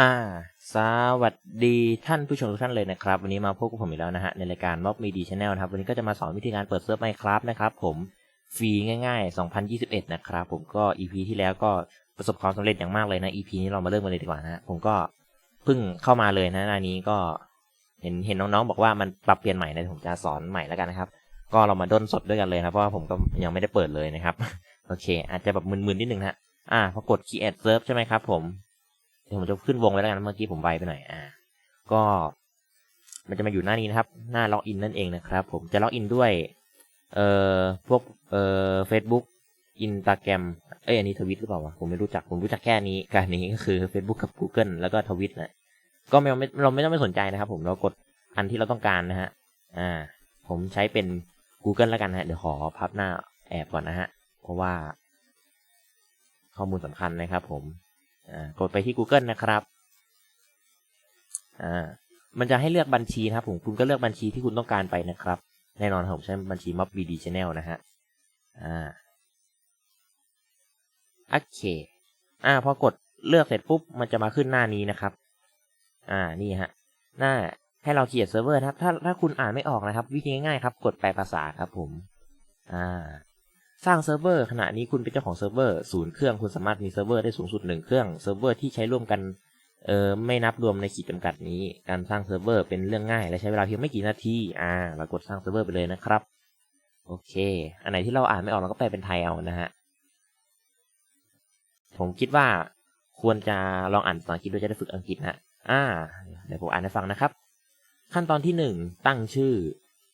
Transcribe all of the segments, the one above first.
อ่า สวัสดีท่านผู้ชมทุกท่านเลยนะครับ วันนี้มาพบกับผมอีกแล้วนะฮะ ในรายการม็อบมีดีชาแนลนะครับ วันนี้ก็จะมาสอนวิธีการเปิดเซิร์ฟไมครับนะครับผมฟรีง่าย ๆ 2021 นะครับ ผมก็ EP ที่แล้วก็ประสบความสำเร็จอย่างมากเลยนะ EP นี้เรามาเริ่มกันเลยดีกว่านะผมก็เพิ่งเข้ามาเลยนะหน้านี้ก็เห็นเห็นน้องๆ บอกว่ามันปรับเปลี่ยนใหม่นะผมจะสอนใหม่แล้วกันนะครับ ก็เรามาด้นสดด้วยกันเลยนะเพราะว่าผมก็ยังไม่ได้เปิดเลยนะครับ โอเค อาจจะแบบมึนๆนิดนึงนะฮะอ่าพอกด create serve ใช่ไหมครับผม เดี๋ยวผมจะขึ้นวงไว้แล้วกันเมื่อกี้ผมไวไปหน่อยอ่า ก็มันจะมาอยู่หน้านี้นะครับ หน้าล็อกอินนั่นเองนะครับ ผมจะล็อกอินด้วย เอ่อ พวก เอ่อเฟซบุ๊กอินตาแกรมเอ้ย อันนี้ทวิตหรือเปล่าวะ ผมไม่รู้จัก ผมรู้จักแค่นี้การนี้ก็คือ Facebook กับ Google แล้วก็ทวิตนะ ก็ไม่ไม่เราไม่ต้องไม่สนใจนะครับ ผม เรากดอันที่เราต้องการนะฮะ อ่า ผมใช้เป็น Google แล้วกันนะฮะ เดี๋ยวขอพับหน้าแอบก่อนนะฮะ เพราะว่า ข้อมูลสำคัญนะครับผม กดไปที่ Google นะครับอ่ามันจะให้เลือกบัญชีนะครับ ผมคุณก็เลือกบัญชีที่คุณต้องการไปนะครับ แน่นอนครับผมใช้บัญชี Mob BD Channel นะฮะอ่าโอเค อ่า พอกดเลือกเสร็จปุ๊บ มันจะมาขึ้นหน้านี้นะครับ อ่า นี่ฮะ หน้าให้เราเขียนเซิร์ฟเวอร์นะครับ ถ้าถ้าคุณอ่านไม่ออกนะครับ วิธีง่ายๆครับ กดแปลภาษาครับผม อ่า สร้างเซิร์ฟเวอร์ขณะนี้คุณเป็นเจ้าของเซิร์ฟเวอร์ศูนย์เครื่องคุณสามารถมีเซิร์ฟเวอร์ได้สูงสุดหนึ่งเครื่องเซิร์ฟเวอร์ที่ใช้ร่วมกันเออไม่นับรวมในขีดจำกัดนี้ การสร้างเซิร์ฟเวอร์เป็นเรื่องง่ายและใช้เวลาเพียงไม่กี่นาทีอ่าเรากดสร้างเซิร์ฟเวอร์ไปเลยนะครับ โอเค อันไหนที่เราอ่านไม่ออกเราก็แปลเป็นไทยเอานะฮะผมคิดว่าควรจะลองอ่านภาษาอังกฤษด้วยจะได้ฝึกอังกฤษนะอ่า เดี๋ยวผมอ่านให้ฟังนะครับ ขั้นตอนที่หนึ่งตั้งชื่อ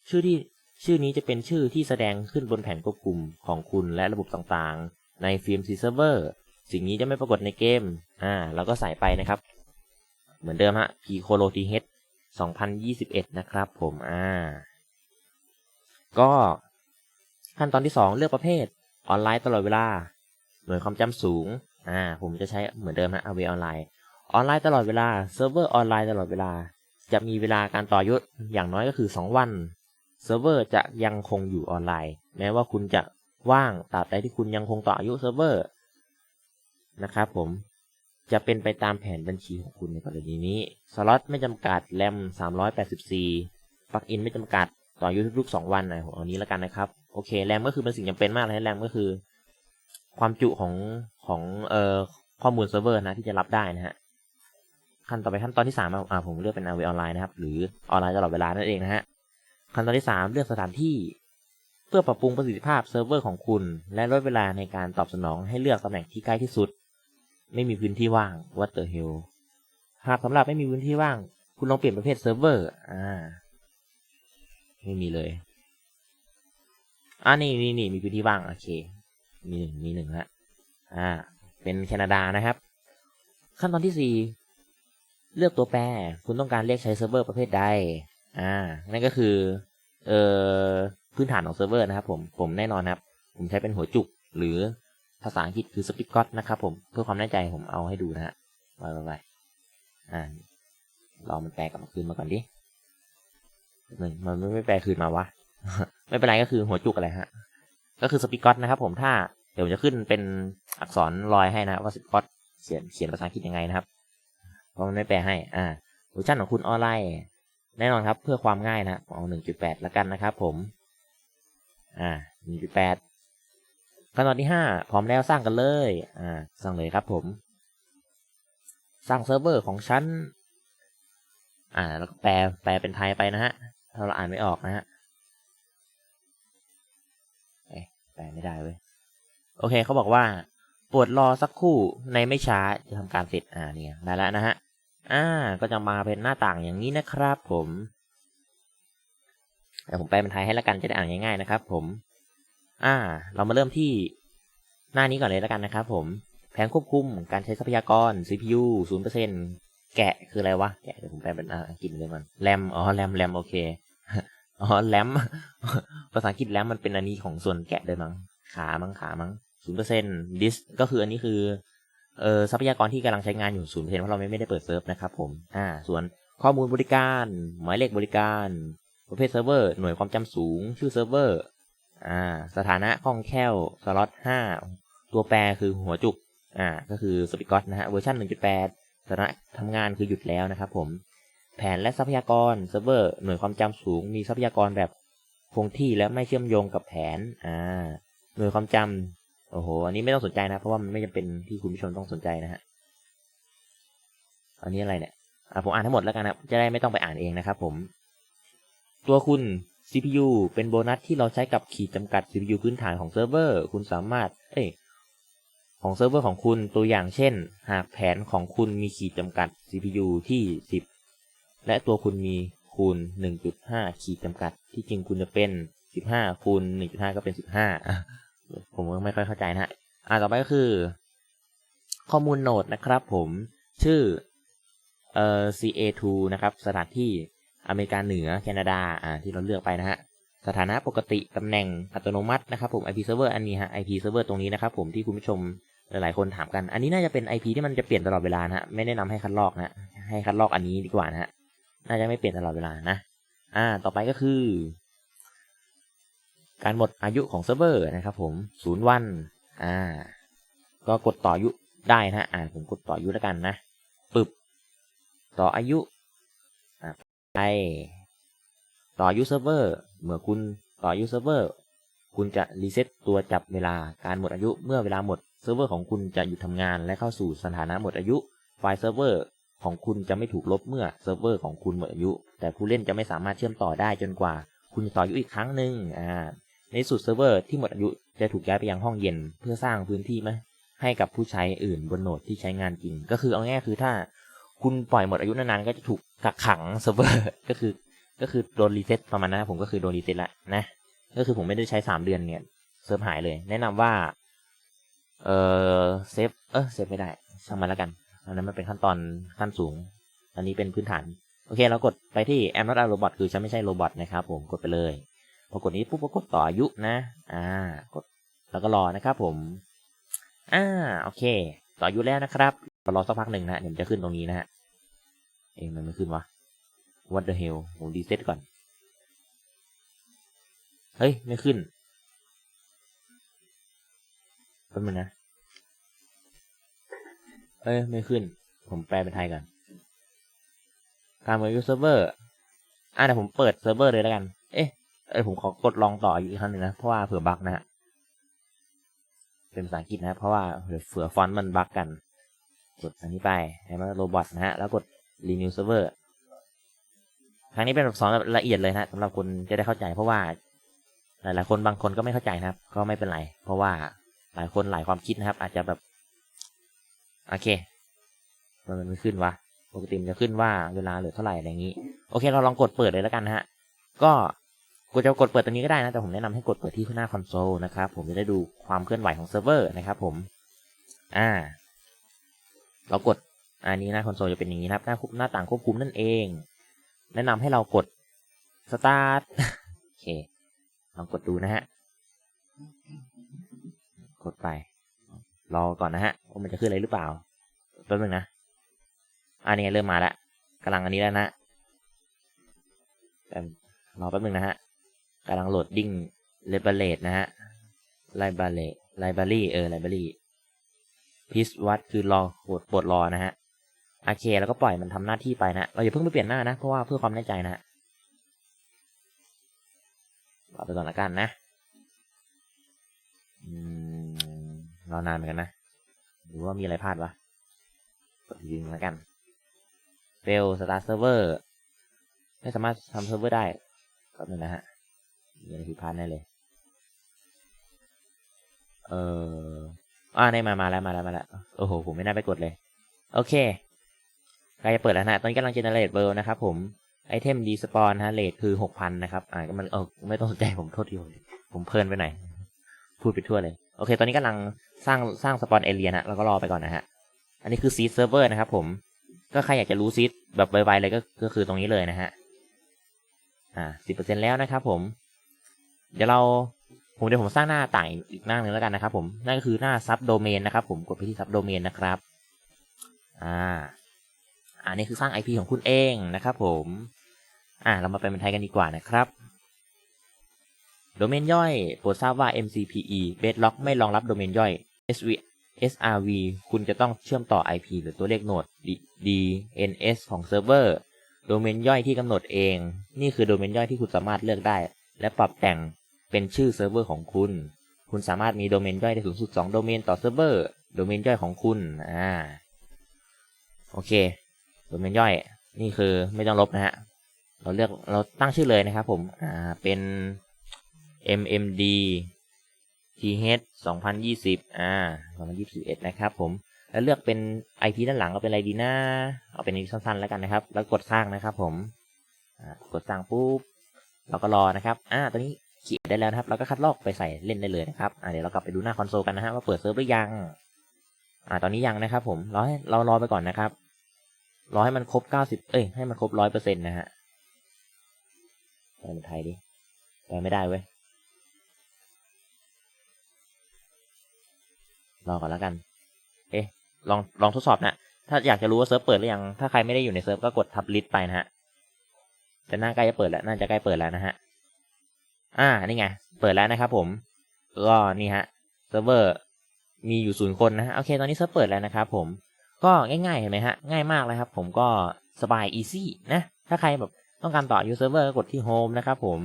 ชื่อที่ ชื่อนี้จะเป็นชื่อที่แสดงขึ้นบนแผ่นควบคุมของคุณและระบบต่างๆ ในฟิล์มซีเซิร์ฟเวอร์สิ่งนี้จะไม่ปรากฏในเกม อ่าเราก็ใส่ไปนะครับ เหมือนเดิมฮะ p c o l o t h 2021 นะครับผม อ่า ก็ขั้นตอนที่สองเลือกประเภท ออนไลน์ตลอดเวลา หน่วยความจำสูง อ่า ผมจะใช้เหมือนเดิมฮะ AW ออนไลน์ ออนไลน์ตลอดเวลา เซิร์ฟเวอร์ออนไลน์ตลอดเวลา จะมีเวลาการต่ออายุอย่างน้อยก็คือ 2 วัน เซิร์ฟเวอร์จะยังคงอยู่ออนไลน์ แม้ว่าคุณจะว่างตราบใดที่คุณยังคงต่ออายุเซิร์ฟเวอร์นะครับผมจะเป็นไปตามแผนบัญชีของคุณในกรณีนี้ สล็อตไม่จำกัดแรม384ปลั๊กอินไม่จำกัดต่ออายุทุกๆ2วันนะผมเอานี้แล้วกันนะครับ โอเคแรมก็คือเป็นสิ่งจำเป็นมากเลยแรมก็คือ ความจุของของเอ่อข้อมูลเซิร์ฟเวอร์นะที่จะรับได้นะฮะขั้นต่อไปขั้นตอนที่3อ่าผมเลือกเป็น AW ออนไลน์นะครับ หรือออนไลน์ตลอดเวลานั่นเองนะฮะ ขั้นตอนที่ 3 เลือกสถานที่ เพื่อปรับปรุงประสิทธิภาพเซิร์ฟเวอร์ของคุณ และลดเวลาในการตอบสนองให้เลือกตำแหน่งที่ใกล้ที่สุด ไม่มีพื้นที่ว่าง what the hell หากสำหรับไม่มีพื้นที่ว่าง คุณลองเปลี่ยนประเภทเซิร์ฟเวอร์อ่าไม่มีเลยอ่านี่นี่นี่มีพื้นที่ว่าง โอเค มีหนึ่งมีหนึ่งละอ่า เป็นแคนาดานะครับ ขั้นตอนที่สี่เลือกตัวแปร คุณต้องการเรียกใช้เซิร์ฟเวอร์ประเภทใด อ่า นั่นก็คือ เอ่อ พื้นฐานของเซิร์ฟเวอร์นะครับผม ผมแน่นอนครับ ผมใช้เป็นหัวจุก หรือภาษาอังกฤษคือสปิกก็ตนะครับผม เพื่อความแน่ใจผมเอาให้ดูนะฮะไปไปไปอ่า รอมันแปลกลับมาคืนมาก่อนดิหนึ่งมันไม่แปลคืนมาวะ ไม่เป็นไรก็คือหัวจุกอะไรฮะ ก็คือสปิกก็ตนะครับผม ถ้า เดี๋ยวผมจะขึ้นเป็นอักษรลอยให้นะว่าสปิกก็ตเขียนเขียนภาษาอังกฤษยังไงนะครับ เพราะมันไม่แปลให้ อ่าเวอร์ชันของคุณออนไลน์ แน่นอนครับเพื่อความง่ายนะเอาหนึ่งจุดแล้วกันนะครับผม อ่าหนึ่งจุดแปดขั้นตอนที่ห้าพร้อมแล้วสร้างกันเลย อ่า สร้างเลยครับผม สร้างเซิร์ฟเวอร์ของฉันอ่า แล้วก็แปล แปลเป็นไทยไปนะฮะ ถ้าเราอ่านไม่ออกนะฮะเอ๊ะแปลไม่ได้เว้ย โอเคเขาบอกว่าปรดรอสักคู่ในไม่ช้าจะทำการเสร็จ อ่าเนี่ยได้แล้วนะฮะ อ่า ก็จะมาเป็นหน้าต่างอย่างนี้นะครับ ผมแต่ผมแปลเป็นไทยให้ละกันจะได้อ่านง่ายๆนะครับ ผม อ่า เรามาเริ่มที่หน้านี้ก่อนเลยล้วกันนะครับ ผม แผนควบคุมการใช้ทรัพยากร CPU ศูนย์เปอร์เซ็นแกะคืออะไรวะ แกะเดี๋ยวผมแปลเป็นอังกฤษเลยมันแรม อ๋อแรมแรมโอเค อ๋อแรมภาษาอังกฤษแรมมันเป็นอันนี้ของส่วนแกะเลยมั้ง ขามั้งขามั้งศูนย์เปอร์เซ็นดิสก็คืออันนี้คือ เอ่อทรัพยากรที่กำลังใช้งานอยู่ศูนย์เปอร์เซ็นเพราะเราไม่ได้เปิดเซิร์ฟนะครับผมอ่าส่วนข้อมูลบริการ หมายเลขบริการ ประเภทเซิร์ฟเวอร์ หน่วยความจำสูง ชื่อเซิร์ฟเวอร์อ่าสถานะคล่องแคล่วสล็อตห้าตัวแปรคือหัวจุกอ่าก็คือสปิกอตนะฮะเวอร์ชัน1.8สถานะทำงานคือหยุดแล้วนะครับผมแผนและทรัพยากรเซิร์ฟเวอร์หน่วยความจำสูง มีทรัพยากรแบบคงที่และไม่เชื่อมโยงกับแผนอ่าหน่วยความจำ โอ้โห อันนี้ไม่ต้องสนใจนะ เพราะว่ามันไม่จำเป็นที่คุณผู้ชมต้องสนใจนะฮะ อันนี้อะไรเนี่ย อะผมอ่านทั้งหมดแล้วกันนะ จะได้ไม่ต้องไปอ่านเองนะครับผม ตัวคุณ CPU เป็นโบนัสที่เราใช้กับขีดจำกัด CPU พื้นฐานของเซิร์ฟเวอร์ คุณสามารถ เอ้ย ของเซิร์ฟเวอร์ของคุณ ตัวอย่างเช่น หากแผนของคุณมีขีดจำกัด CPU ที่ 10 และตัวคุณมีคูณ 1.5 ขีดจำกัด ที่จริงคุณจะเป็น 15 คูณ 1.5 ก็เป็น 15 ผมก็ไม่ค่อยเข้าใจนะฮะอ่าต่อไปก็คือ ข้อมูลโนดนะครับผมชื่อเอ่อ CA2 นะครับ สถานที่อเมริกาเหนือแคนาดาอ่าที่เราเลือกไปนะฮะสถานะปกติตำแหน่งอัตโนมัตินะครับผม IP server อันนี้ฮะ IP server ตรงนี้นะครับผมที่คุณผู้ชมหลายๆคนถามกัน อันนี้น่าจะเป็น IP ที่มันจะเปลี่ยนตลอดเวลานะฮะไม่แนะนำให้คัดลอกนะฮะให้คัดลอกอันนี้ดีกว่านะฮะน่าจะไม่เปลี่ยนตลอดเวลานะ อ่า ต่อไปก็คือ การหมดอายุของเซิร์ฟเวอร์นะครับผมศูนย์วัน อ่า ก็กดต่ออายุได้นะอ่าผมกดต่ออายุแล้วกันนะปึบ ต่ออายุอ่าไปต่ออายุเซิร์ฟเวอร์เมื่อคุณต่ออายุเซิร์ฟเวอร์คุณจะรีเซ็ตตัวจับเวลาการหมดอายุเมื่อเวลาหมดเซิร์ฟเวอร์ของคุณจะหยุดทำงานและเข้าสู่สถานะหมดอายุไฟล์เซิร์ฟเวอร์ของคุณจะไม่ถูกลบเมื่อเซิร์ฟเวอร์ของคุณหมดอายุ แต่ผู้เล่นจะไม่สามารถเชื่อมต่อได้จนกว่า คุณต่ออายุอีกครั้งหนึ่งอ่า ในสุดเซิร์ฟเวอร์ที่หมดอายุจะถูกย้ายไปยังห้องเย็นเพื่อสร้างพื้นที่ไหมให้กับผู้ใช้อื่นบนโหนดที่ใช้งานจริง ก็คือเอาง่ายคือถ้าคุณปล่อยหมดอายุนานๆก็จะถูกกักขังเซิร์ฟเวอร์ก็คือ ก็คือโดนรีเซ็ตประมาณนั้นผมก็คือโดนรีเซ็ตละนะก็คือผมไม่ได้ใช้สามเดือนเนี่ยเซิร์ฟหายเลย แนะนำว่า เออเซฟเออเซฟไม่ได้ช่างมันแล้วกันอันนั้นมันเป็นขั้นตอนขั้นสูง อันนี้เป็นพื้นฐาน โอเค เรากดไปที่ am not a robot คือฉันไม่ใช่โรบอทนะครับผมกดไปเลย พอกดนี้ปุ๊บก็กดต่ออายุนะ อ่ากดแล้วก็รอนะครับผม อ่า โอเค ต่ออายุแล้วนะครับรอสักพักหนึ่งนะเดี๋ยวจะขึ้นตรงนี้นะฮะ เองมันไม่ขึ้นวะ what the hell ผมรีเซ็ตก่อน เฮ้ย ไม่ขึ้นแป๊บนึงนะ เอ้ย ไม่ขึ้น ผมแปลเป็นไทยก่อน การเปิดยูเซิร์ฟเวอร์ อะเดี๋ยวผมเปิดเซิร์ฟเวอร์เลยแล้วกัน เออผมขอกดลองต่ออีกครั้งหนึ่งนะ เพราะว่าเผื่อบั๊กนะฮะเป็นภาษาอังกฤษนะ เพราะว่าเผื่อฟอนต์มันบั๊กกัน กดอันนี้ไปให้มันโรบอทนะฮะ แล้วกด renew server ครั้งนี้เป็นแบบสอนแบบละเอียดเลยนะสำหรับคนจะได้เข้าใจ เพราะว่า หลาย ๆ คนบางคนก็ไม่เข้าใจนะครับ ก็ไม่เป็นไร เพราะว่าหลายคนหลายความคิดนะครับ อาจจะแบบ โอเค มันไม่ขึ้นวะปกติมันจะขึ้นว่าเวลาเหลือเท่าไหร่อะไรอย่างนี้ โอเค เราลองกดเปิดเลยแล้วกันนะฮะ ก็ กูจะกดเปิดตรงนี้ก็ได้นะ แต่ผมแนะนำให้กดเปิดที่หน้าคอนโซลนะครับ ผมจะได้ดูความเคลื่อนไหวของเซิร์ฟเวอร์นะครับ ผม อ่า เรากด อันนี้หน้าคอนโซลจะเป็นอย่างนี้นะครับ หน้าหน้าต่างควบคุมนั่นเอง แนะนำให้เรากด start โอเค ลองกดดูนะฮะ กดไป รอก่อนนะฮะ ว่ามันจะขึ้นอะไรหรือเปล่าแป๊บนึงนะ อันนี้เริ่มมาแล้วกำลังอันนี้แล้วนะแต่รอแป๊บนึงนะฮะ กำลังโหลดดิ้งเลเบเลตนะฮะไลบาเลไลบารีเออไลบารีพิสวัดคือรอกดปวดรอนะฮะโอเคแล้วก็ปล่อยมันทำหน้าที่ไปนะ เราอย่าเพิ่งไปเปลี่ยนหน้านะ เพราะว่าเพื่อความแน่ใจนะรอไปก่อนละกันนะอืมรอนานเหมือนกันนะ หรือว่ามีอะไรพลาดวะกดยิงล้วกัน fail start server ไม่สามารถทำเซิร์ฟเวอร์ได้ก็นั่นนะฮะ อะไรผิดพลาดแน่เลย เอออ่าในมามาแล้วมาแล้วมาแล้วโอ้โหผมไม่น่าไปกดเลย โอเคใกล้จะเปิดแล้วนะตอนนี้กำลังเจเนเรตเบอร์นะครับผมไอเทมดีสปอนฮะเลทคือหกพันนะครับ อ่าก็มันเออไม่ต้องสนใจผมโทษทีผมผมเพลินไปหน่อยพูดไปทั่วเลย โอเค ตอนนี้กำลังสร้างสร้างสปอนเอเรียนะเราก็รอไปก่อนนะฮะ อันนี้คือซีดเซิร์ฟเวอร์นะครับผม ก็ใครอยากจะรู้ซีดแบบไวๆเลยก็ก็คือตรงนี้เลยนะฮะ อ่าสิบเปอร์เซ็นแล้วนะครับผม เดี๋ยวเราผมเดี๋ยวผมสร้างหน้าต่างอีกหน้าหนึ่งแล้วกันนะครับ ผมนั่นก็คือหน้าซับโดเมนนะครับ ผมกดไปที่ซับโดเมนนะครับ อ่า อันนี้คือสร้าง IP ของคุณเองนะครับ ผม อ่า เรามาเป็นไทยกันดีกว่านะครับโดเมนย่อยโปรดทราบว่า MCPE Bedrock ไม่รองรับโดเมนย่อย SV SRV คุณจะต้องเชื่อมต่อ IP หรือตัวเลขโนด DNS ของเซิร์ฟเวอร์โดเมนย่อยที่กำหนดเอง นี่คือโดเมนย่อยที่คุณสามารถเลือกได้ และปรับแต่ง เป็นชื่อเซิร์ฟเวอร์ของคุณ คุณสามารถมีโดเมนย่อยได้สูงสุด 2 โดเมนต่อเซิร์ฟเวอร์ โดเมนย่อยของคุณ อ่า โอเค โดเมนย่อย นี่คือไม่ต้องลบนะฮะ เราเลือก เราตั้งชื่อเลยนะครับผม อ่า เป็น mmd th 2020 อ่า 2021 นะครับผม แล้วเลือกเป็น IP ด้านหลังเอาเป็นอะไรดีนะเอาเป็นสั้นๆแล้วกันนะครับ แล้วกดสร้างนะครับผมอ่ากดสร้างปุ๊บ เราก็รอนะครับ อ่า ตอนนี้ เขียนได้แล้วนะครับ เราก็คัดลอกไปใส่เล่นได้เลยนะครับอ่าเดี๋ยวเรากลับไปดูหน้าคอนโซลกันนะฮะว่าเปิดเซิร์ฟหรือยังอ่าตอนนี้ยังนะครับผมรอให้เรารอไปก่อนนะครับ รอให้มันครบ90เอ้ยให้มันครบ100%นะฮะแปเป็นไทยดิแปไม่ได้เว้ยรอก่อนแล้วกัน เอ๊ะลองลองทดสอบนะถ้าอยากจะรู้ว่าเซิร์ฟเปิดหรือยัง ถ้าใครไม่ได้อยู่ในเซิร์ฟก็กดทับลิสต์ไปนะฮะ แต่น่าใกล้จะเปิดแล้ว น่าจะใกล้เปิดแล้วนะฮะ อ่า นี่ไง เปิดแล้วนะครับผม ก็นี่ฮะ เซิร์ฟเวอร์มีอยู่ศูนย์คนนะ โอเค ตอนนี้เซิร์ฟเปิดแล้วนะครับผม ก็ง่ายๆ เห็นไหมฮะ ง่ายมากเลยครับ ผมก็สบาย อีซี่นะ ถ้าใครแบบต้องการต่อ u server ก็กดที่ home นะครับผม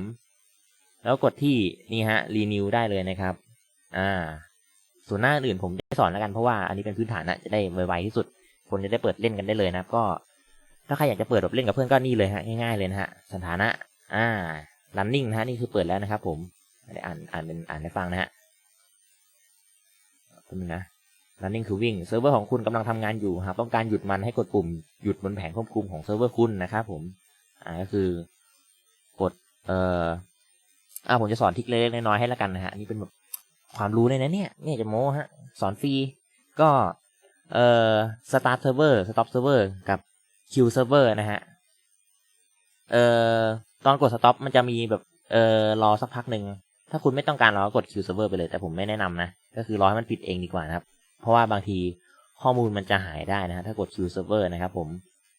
แล้วกดที่นี่ฮะ renew ได้เลยนะครับ อ่า ส่วนหน้าอื่นผมจะไม่สอนแล้วกัน เพราะว่าอันนี้เป็นพื้นฐานนะ จะได้ไวๆที่สุด คนจะได้เปิดเล่นกันได้เลยนะ ก็ ถ้าใครอยากจะเปิดแบบเล่นกับเพื่อนก็นี่เลยฮะ ง่ายๆเลยนะฮะ สถานะ อ่า running นะฮะนี่คือเปิดแล้วนะครับ ผมได้อ่านอ่านเป็นอ่านให้ฟังนะฮะแป๊บนึงนะ running คือวิ่งเซิร์ฟเวอร์ของคุณกำลังทำงานอยู่หากต้องการหยุดมันให้กดปุ่มหยุดบนแผงควบคุมของเซิร์ฟเวอร์คุณนะครับผมอ่าก็คือกดเอ่ออ่าผมจะสอนทิกเล็กๆน้อยๆให้แล้วกันนะฮะนี่เป็นแบบความรู้เลยนะเนี่ยเนี่ยจะโม้ฮะสอนฟรีก็เอ่อ start server stop server กับ queue server นะฮะเอ่อ ตอนกด stop มันจะมีแบบเออรอสักพักหนึ่งถ้าคุณไม่ต้องการราก็กด queue server ไปเลย แต่ผมไม่แนะนำนะ ก็คือรอให้มันปิดเองดีกว่านะครับ เพราะว่าบางทีข้อมูลมันจะหายได้นะฮะถ้ากด queue server นะครับผม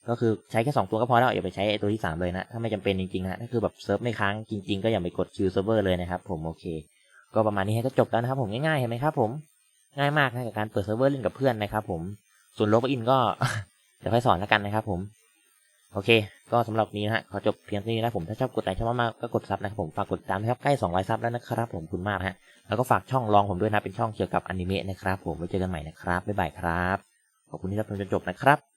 ก็คือใช้แค่สองตัวก็พอแล้วอย่าไปใช้ตัวที่สามเลยนะ ถ้าไม่จำเป็นจริงๆนะถ้าคือแบบเซิร์ฟไม่ค้างจริง ๆ ก็อย่าไปกด queue server เลยนะครับผมโอเค ก็ประมาณนี้ให้ก็จบแล้วนะครับผมง่ายๆเห็นไหมครับผมง่ายมากนะกับการเปิดเซิร์ฟเวอร์เล่นกับเพื่อนนะครับผมส่วนโลกอินก็เดี๋ยวค่อยสอนแล้วกันนะครับผม โอเค ก็สำหรับนี้นะฮะ ขอจบเพียงเท่านี้นะผม ถ้าชอบกดไลค์ชอบมากๆก็กดซับนะครับผม ฝากกดติดตามนะครับใกล้200ซับแล้วนะครับผมคุณมากนะฮะ แล้วก็ฝากช่องรองผมด้วยนะ เป็นช่องเกี่ยวกับอนิเมะนะครับผม ไว้เจอกันใหม่นะครับ บ๊ายบายครับ ขอบคุณที่รับชมจนจบนะครับ